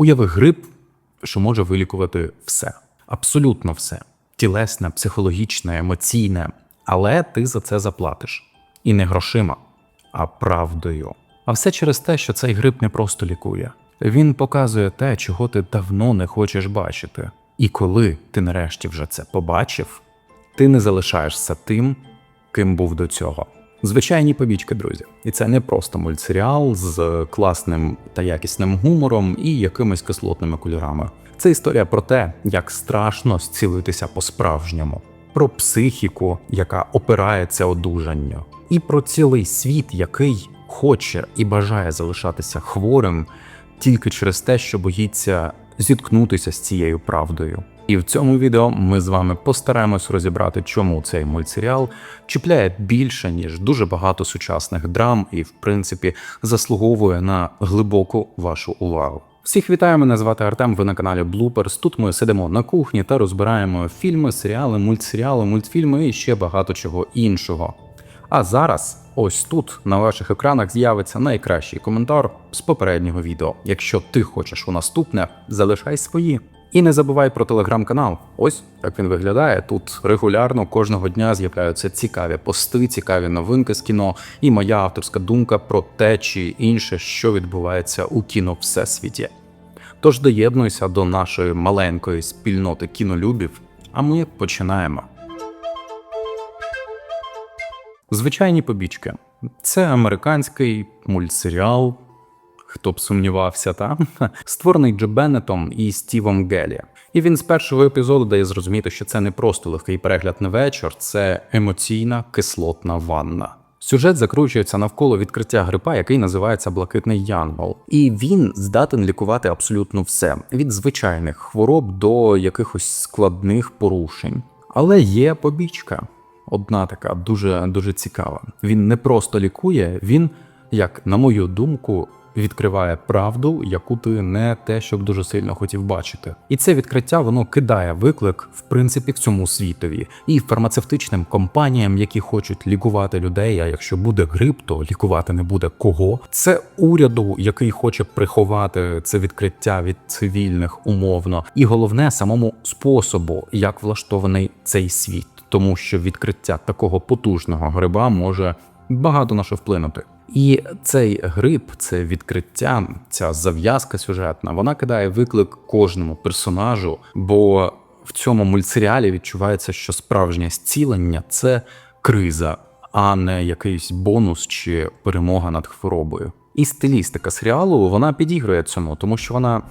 Уяви грип, що може вилікувати все, абсолютно все: тілесне, психологічне, емоційне, але ти за це заплатиш. І не грошима, а правдою. А все через те, що цей грип не просто лікує. Він показує те, чого ти давно не хочеш бачити. І коли ти нарешті вже це побачив, ти не залишаєшся тим, ким був до цього. Звичайні побічки, друзі. І це не просто мультсеріал з класним та якісним гумором і якимись кислотними кольорами. Це історія про те, як страшно зцілитися по-справжньому, про психіку, яка опирається одужанню, і про цілий світ, який хоче і бажає залишатися хворим тільки через те, що боїться зіткнутися з цією правдою. І в цьому відео ми з вами постараємось розібрати, чому цей мультсеріал чіпляє більше ніж дуже багато сучасних драм, і в принципі заслуговує на глибоку вашу увагу. Всіх вітаю, мене звати Артем. Ви на каналі Bloopers. Тут ми сидимо на кухні та розбираємо фільми, серіали, мультсеріали, мультфільми і ще багато чого іншого. А зараз ось тут на ваших екранах з'явиться найкращий коментар з попереднього відео. Якщо ти хочеш у наступне, залишай свої. І не забувай про телеграм-канал. Ось як він виглядає. Тут регулярно кожного дня з'являються цікаві пости, цікаві новинки з кіно і моя авторська думка про те чи інше, що відбувається у кіно всесвіті. Тож доєднуйся до нашої маленької спільноти кінолюбів, а ми починаємо. Звичайні побічки. Це американський мультсеріал. Хто б сумнівався, та створений Джо Беннетом і Стівом Гелі. І він з першого епізоду дає зрозуміти, що це не просто легкий перегляд на вечір, це емоційна кислотна ванна. Сюжет закручується навколо відкриття грипа, який називається Блакитний Янгол, і він здатен лікувати абсолютно все від звичайних хвороб до якихось складних порушень. Але є побічка одна така дуже дуже цікава. Він не просто лікує, він, як на мою думку, відкриває правду, яку ти не те, щоб дуже сильно хотів бачити. І це відкриття воно кидає виклик, в принципі, цьому світові і фармацевтичним компаніям, які хочуть лікувати людей. А якщо буде грип, то лікувати не буде кого. Це уряду, який хоче приховати це відкриття від цивільних умовно, і головне самому способу, як влаштований цей світ тому що відкриття такого потужного гриба може багато на що вплинути. І цей гриб, це відкриття, ця зав'язка сюжетна, вона кидає виклик кожному персонажу, бо в цьому мультсеріалі відчувається, що справжнє зцілення це криза, а не якийсь бонус чи перемога над хворобою. І стилістика серіалу вона підігрує цьому, тому що вона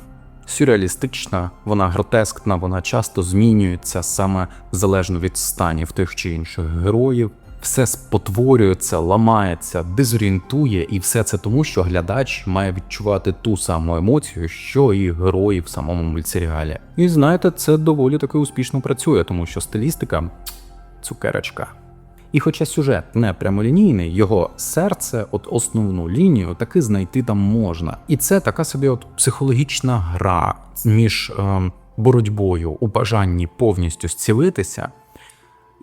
сюрреалістична, вона гротескна, вона часто змінюється саме залежно від станів тих чи інших героїв. Все спотворюється, ламається, дезорієнтує, і все це тому, що глядач має відчувати ту саму емоцію, що і герої в самому мультсеріалі. І знаєте, це доволі таки успішно працює, тому що стилістика цукерочка. І хоча сюжет не прямолінійний, його серце, от основну лінію, таки знайти там можна. І це така собі от психологічна гра між е, боротьбою у бажанні повністю зцілитися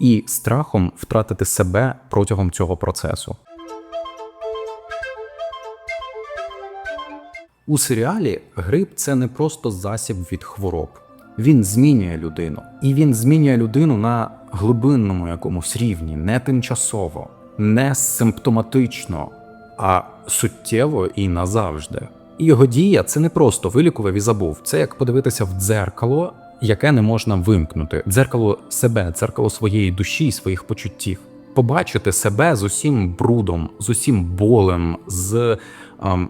і страхом втратити себе протягом цього процесу. У серіалі грип це не просто засіб від хвороб. Він змінює людину, і він змінює людину на глибинному якомусь рівні, не тимчасово, не симптоматично, а суттєво і назавжди. І його дія це не просто вилікував і забув. Це як подивитися в дзеркало, яке не можна вимкнути, дзеркало себе, дзеркало своєї душі, своїх почуттів. Побачити себе з усім брудом, з усім болем, з ем,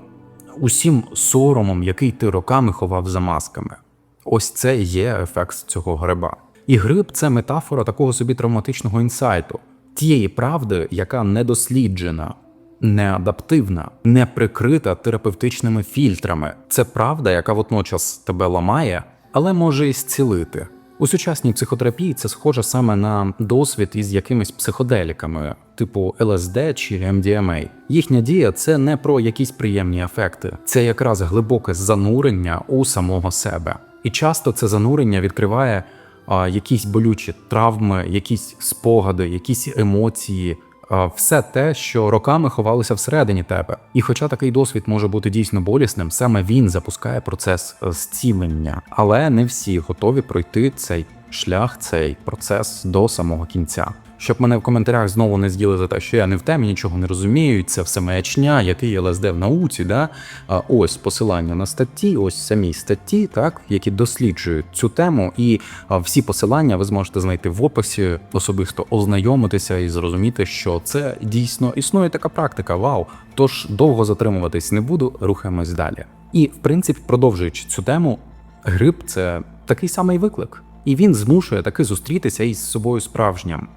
усім соромом, який ти роками ховав за масками. Ось це є ефект цього гриба. І гриб це метафора такого собі травматичного інсайту, тієї правди, яка не досліджена, не адаптивна, не прикрита терапевтичними фільтрами. Це правда, яка водночас тебе ламає, але може і зцілити. У сучасній психотерапії це схоже саме на досвід із якимись психоделіками, типу ЛСД чи MDMA. Їхня дія це не про якісь приємні ефекти, це якраз глибоке занурення у самого себе. І часто це занурення відкриває а, якісь болючі травми, якісь спогади, якісь емоції, все те, що роками ховалося всередині тебе. І хоча такий досвід може бути дійсно болісним, саме він запускає процес е, зцілення, але не всі готові пройти цей шлях, цей процес до самого кінця. Щоб мене в коментарях знову не з'їли за те, що я не в темі, нічого не розумію, це все маячня, який ЛСД в науці. Да? Ось посилання на статті, ось самі статті, так, які досліджують цю тему, і всі посилання ви зможете знайти в описі, особисто ознайомитися і зрозуміти, що це дійсно існує така практика. Вау! Тож довго затримуватись не буду, рухаємось далі. І в принципі, продовжуючи цю тему, грип це такий самий виклик, і він змушує таки зустрітися із собою справжнім.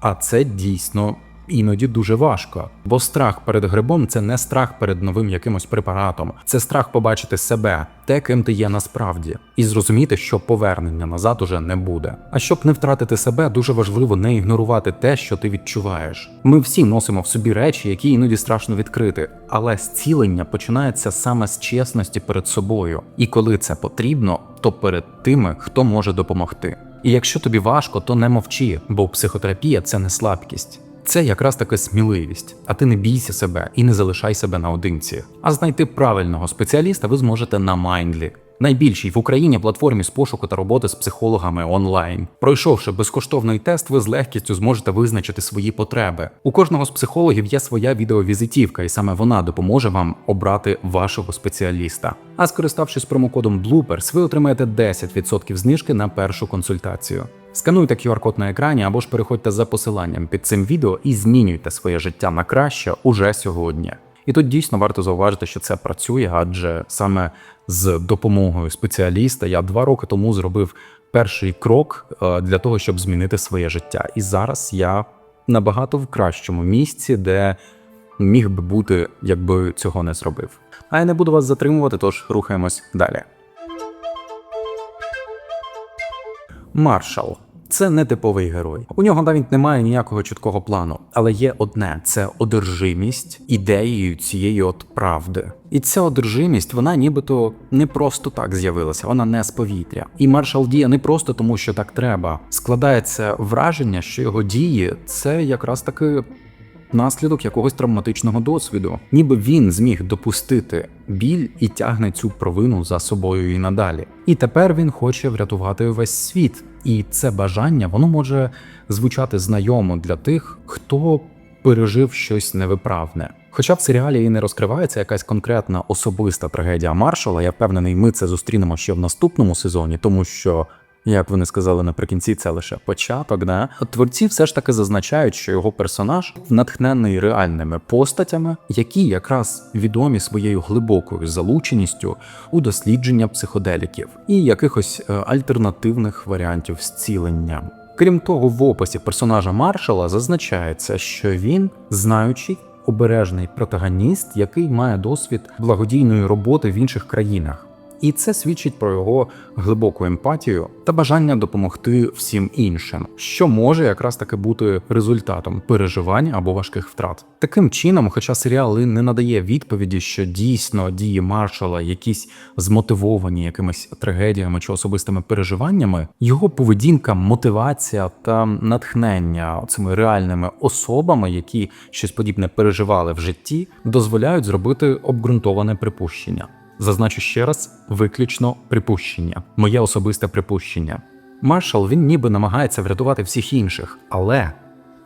А це дійсно іноді дуже важко. Бо страх перед грибом це не страх перед новим якимось препаратом, це страх побачити себе, те, ким ти є насправді, і зрозуміти, що повернення назад уже не буде. А щоб не втратити себе, дуже важливо не ігнорувати те, що ти відчуваєш. Ми всі носимо в собі речі, які іноді страшно відкрити, але зцілення починається саме з чесності перед собою. І коли це потрібно, то перед тими, хто може допомогти. І якщо тобі важко, то не мовчи, бо психотерапія це не слабкість. Це якраз таки сміливість, а ти не бійся себе і не залишай себе наодинці. А знайти правильного спеціаліста ви зможете на Mindly. Найбільшій в Україні платформі з пошуку та роботи з психологами онлайн. Пройшовши безкоштовний тест, ви з легкістю зможете визначити свої потреби. У кожного з психологів є своя відеовізитівка, і саме вона допоможе вам обрати вашого спеціаліста. А скориставшись промокодом Bloopers, ви отримаєте 10% знижки на першу консультацію. Скануйте QR-код на екрані або ж переходьте за посиланням під цим відео і змінюйте своє життя на краще уже сьогодні. І тут дійсно варто зауважити, що це працює, адже саме з допомогою спеціаліста я два роки тому зробив перший крок е, для того, щоб змінити своє життя. І зараз я набагато в кращому місці, де міг би бути, якби цього не зробив. А я не буду вас затримувати, тож рухаємось далі. Маршал. Це не типовий герой. У нього навіть немає ніякого чіткого плану, але є одне: це одержимість ідеєю цієї от правди. І ця одержимість, вона нібито не просто так з'явилася, вона не з повітря. І маршал діє не просто тому, що так треба. Складається враження, що його дії це якраз таки наслідок якогось травматичного досвіду, ніби він зміг допустити біль і тягне цю провину за собою і надалі. І тепер він хоче врятувати весь світ. І це бажання воно може звучати знайомо для тих, хто пережив щось невиправне. Хоча в серіалі і не розкривається якась конкретна особиста трагедія маршала, я впевнений, ми це зустрінемо ще в наступному сезоні, тому що як вони сказали наприкінці, це лише початок. Да? Творці все ж таки зазначають, що його персонаж натхнений реальними постатями, які якраз відомі своєю глибокою залученістю у дослідження психоделіків і якихось е, альтернативних варіантів зцілення. Крім того, в описі персонажа маршала зазначається, що він знаючий. Обережний протагоніст, який має досвід благодійної роботи в інших країнах, і це свідчить про його глибоку емпатію та бажання допомогти всім іншим, що може якраз таки бути результатом переживань або важких втрат. Таким чином, хоча серіал і не надає відповіді, що дійсно дії маршала якісь змотивовані якимись трагедіями чи особистими переживаннями, його поведінка, мотивація та натхнення цими реальними особами, які щось подібне переживали в житті, дозволяють зробити обґрунтоване припущення. Зазначу ще раз, виключно припущення, моє особисте припущення. Маршал він ніби намагається врятувати всіх інших, але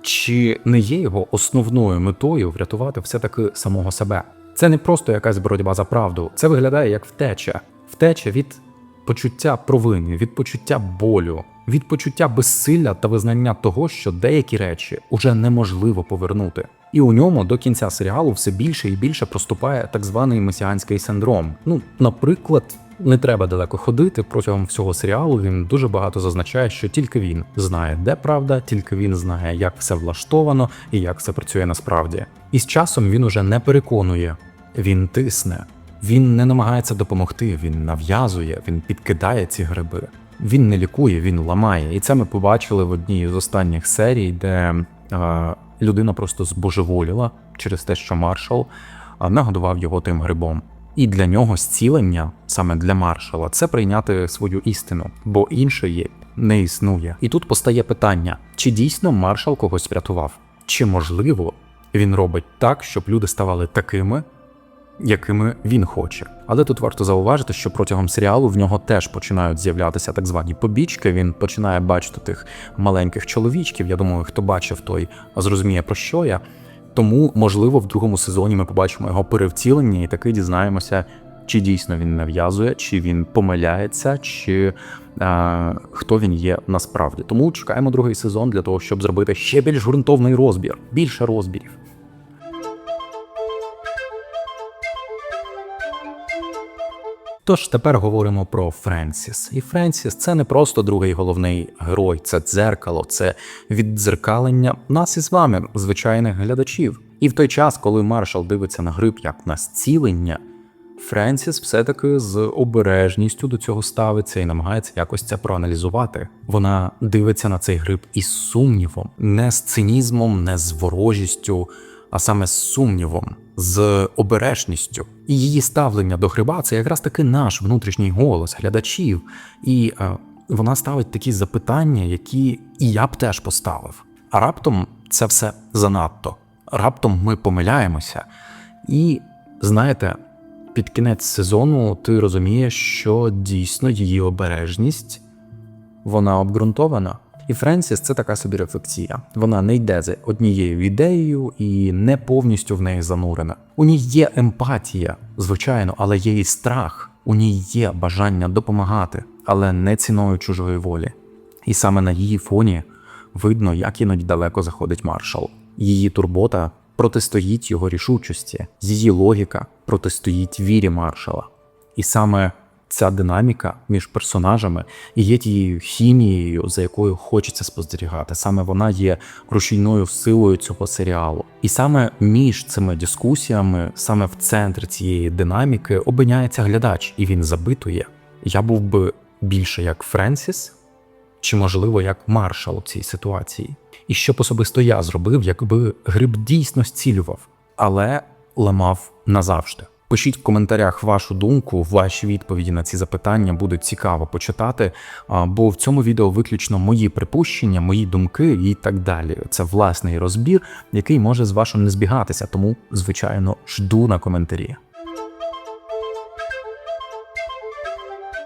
чи не є його основною метою врятувати все-таки самого себе? Це не просто якась боротьба за правду, це виглядає як втеча, втеча від почуття провини, від почуття болю, від почуття безсилля та визнання того, що деякі речі уже неможливо повернути. І у ньому до кінця серіалу все більше і більше проступає так званий месіанський синдром. Ну, наприклад, не треба далеко ходити протягом всього серіалу. Він дуже багато зазначає, що тільки він знає, де правда, тільки він знає, як все влаштовано і як все працює насправді. І з часом він уже не переконує, він тисне. Він не намагається допомогти, він нав'язує, він підкидає ці гриби. Він не лікує, він ламає. І це ми побачили в одній з останніх серій, де е, людина просто збожеволіла через те, що маршал нагодував його тим грибом. І для нього зцілення, саме для маршала, це прийняти свою істину, бо іншої не існує. І тут постає питання: чи дійсно маршал когось врятував? чи можливо він робить так, щоб люди ставали такими, якими він хоче. Але тут варто зауважити, що протягом серіалу в нього теж починають з'являтися так звані побічки. Він починає бачити тих маленьких чоловічків. Я думаю, хто бачив, той зрозуміє про що я. Тому, можливо, в другому сезоні ми побачимо його перевтілення і таки дізнаємося, чи дійсно він нав'язує, чи він помиляється, чи е, хто він є насправді. Тому чекаємо другий сезон для того, щоб зробити ще більш ґрунтовний розбір, більше розбірів. Тож тепер говоримо про Френсіс. І Френсіс це не просто другий головний герой, це дзеркало, це віддзеркалення нас із вами, звичайних глядачів. І в той час, коли маршал дивиться на гриб як на зцілення, Френсіс все-таки з обережністю до цього ставиться і намагається якось це проаналізувати. Вона дивиться на цей гриб із сумнівом, не з цинізмом, не з ворожістю, а саме з сумнівом, з обережністю. І її ставлення до гриба це якраз таки наш внутрішній голос глядачів. І е, вона ставить такі запитання, які і я б теж поставив. А раптом це все занадто. Раптом ми помиляємося. І знаєте, під кінець сезону ти розумієш, що дійсно її обережність вона обґрунтована. І Френсіс це така собі рефлексія. Вона не йде за однією ідеєю і не повністю в неї занурена. У ній є емпатія, звичайно, але є і страх. У ній є бажання допомагати, але не ціною чужої волі. І саме на її фоні видно, як іноді далеко заходить маршал. Її турбота протистоїть його рішучості, її логіка протистоїть вірі маршала. І саме ця динаміка між персонажами і є тією хімією, за якою хочеться спостерігати. Саме вона є рушійною силою цього серіалу. І саме між цими дискусіями, саме в центрі цієї динаміки, опиняється глядач, і він запитує: я був би більше як Френсіс, чи можливо як маршал у цій ситуації. І що особисто я зробив, якби гриб дійсно зцілював, але ламав назавжди. Пишіть в коментарях вашу думку, ваші відповіді на ці запитання буде цікаво почитати. Бо в цьому відео виключно мої припущення, мої думки і так далі. Це власний розбір, який може з вашим не збігатися. Тому, звичайно, жду на коментарі.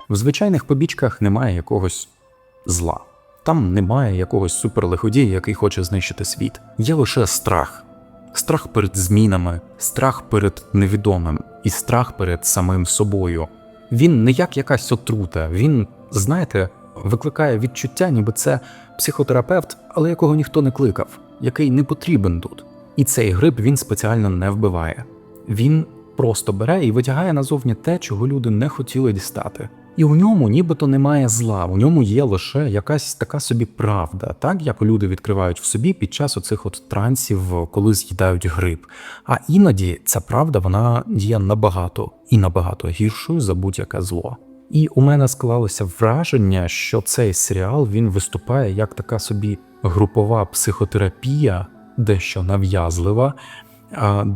В звичайних побічках немає якогось зла. Там немає якогось суперлиходія, який хоче знищити світ. Є лише страх. Страх перед змінами, страх перед невідомим і страх перед самим собою. Він не як якась отрута, він, знаєте, викликає відчуття, ніби це психотерапевт, але якого ніхто не кликав, який не потрібен тут. І цей гриб він спеціально не вбиває. Він просто бере і витягає назовні те, чого люди не хотіли дістати. І у ньому нібито немає зла, у ньому є лише якась така собі правда, так як люди відкривають в собі під час оцих от трансів, коли з'їдають гриб. А іноді ця правда вона є набагато і набагато гіршою за будь-яке зло. І у мене склалося враження, що цей серіал він виступає як така собі групова психотерапія, дещо нав'язлива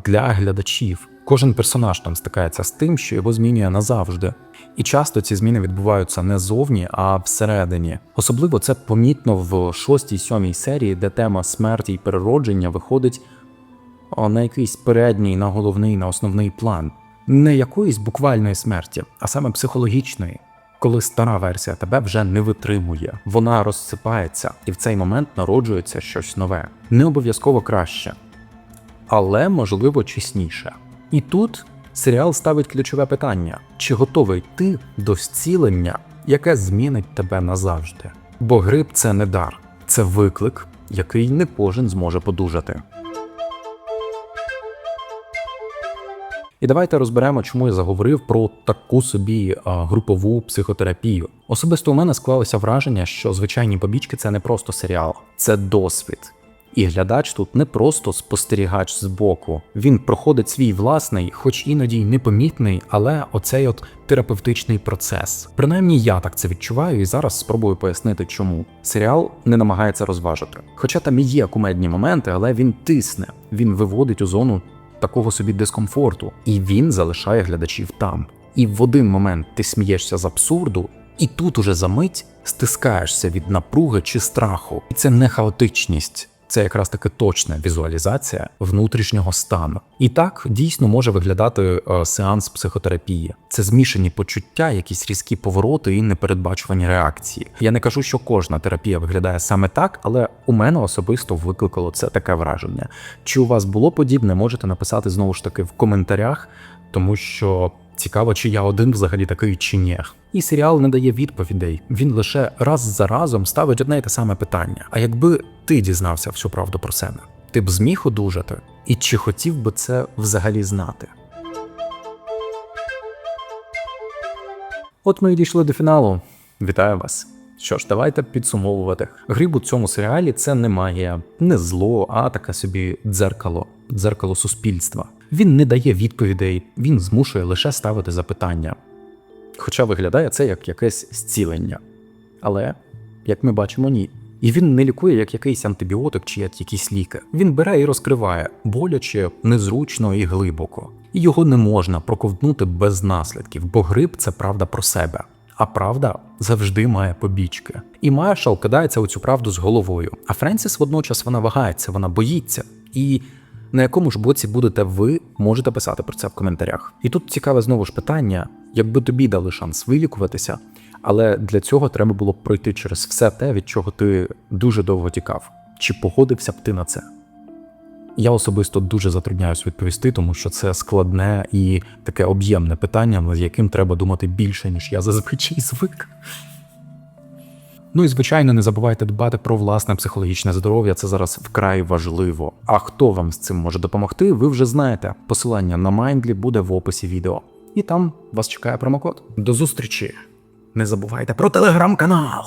для глядачів. Кожен персонаж там стикається з тим, що його змінює назавжди. І часто ці зміни відбуваються не зовні, а всередині. Особливо це помітно в шостій сьомій серії, де тема смерті і переродження виходить на якийсь передній, на головний, на основний план. Не якоїсь буквальної смерті, а саме психологічної. Коли стара версія тебе вже не витримує, вона розсипається, і в цей момент народжується щось нове. Не обов'язково краще, але можливо чесніше. І тут серіал ставить ключове питання: чи готовий ти до зцілення, яке змінить тебе назавжди? Бо гриб це не дар, це виклик, який не кожен зможе подужати. І давайте розберемо, чому я заговорив про таку собі а, групову психотерапію. Особисто у мене склалося враження, що звичайні побічки це не просто серіал, це досвід. І глядач тут не просто спостерігач збоку, він проходить свій власний, хоч іноді й непомітний, але оцей от терапевтичний процес. Принаймні я так це відчуваю, і зараз спробую пояснити, чому серіал не намагається розважити. Хоча там і є кумедні моменти, але він тисне, він виводить у зону такого собі дискомфорту, і він залишає глядачів там. І в один момент ти смієшся з абсурду, і тут уже за мить стискаєшся від напруги чи страху. І це не хаотичність, це якраз таки точна візуалізація внутрішнього стану. І так дійсно може виглядати е, сеанс психотерапії. Це змішані почуття, якісь різкі повороти і непередбачувані реакції. Я не кажу, що кожна терапія виглядає саме так, але у мене особисто викликало це таке враження. Чи у вас було подібне, можете написати знову ж таки в коментарях, тому що. Цікаво, чи я один взагалі такий чи ні. І серіал не дає відповідей. Він лише раз за разом ставить одне й те саме питання. А якби ти дізнався всю правду про себе, ти б зміг одужати? І чи хотів би це взагалі знати? От ми і дійшли до фіналу. Вітаю вас. Що ж, давайте підсумовувати. Гриб у цьому серіалі це не магія, не зло, а таке собі дзеркало, дзеркало суспільства. Він не дає відповідей, він змушує лише ставити запитання. Хоча виглядає це як якесь зцілення. Але, як ми бачимо, ні. І він не лікує як якийсь антибіотик чи як якісь ліки. Він бере і розкриває боляче, незручно і глибоко. І його не можна проковтнути без наслідків, бо гриб це правда про себе. А правда завжди має побічки. І Маршал кидається у цю правду з головою. А Френсіс водночас вона вагається, вона боїться. І на якому ж боці будете ви, можете писати про це в коментарях. І тут цікаве знову ж питання: якби тобі дали шанс вилікуватися, але для цього треба було пройти через все те, від чого ти дуже довго тікав. Чи погодився б ти на це? Я особисто дуже затрудняюсь відповісти, тому що це складне і таке об'ємне питання, над яким треба думати більше, ніж я зазвичай звик. Ну і звичайно, не забувайте дбати про власне психологічне здоров'я. Це зараз вкрай важливо. А хто вам з цим може допомогти, ви вже знаєте. Посилання на Mindly буде в описі відео. І там вас чекає промокод. До зустрічі! Не забувайте про телеграм-канал!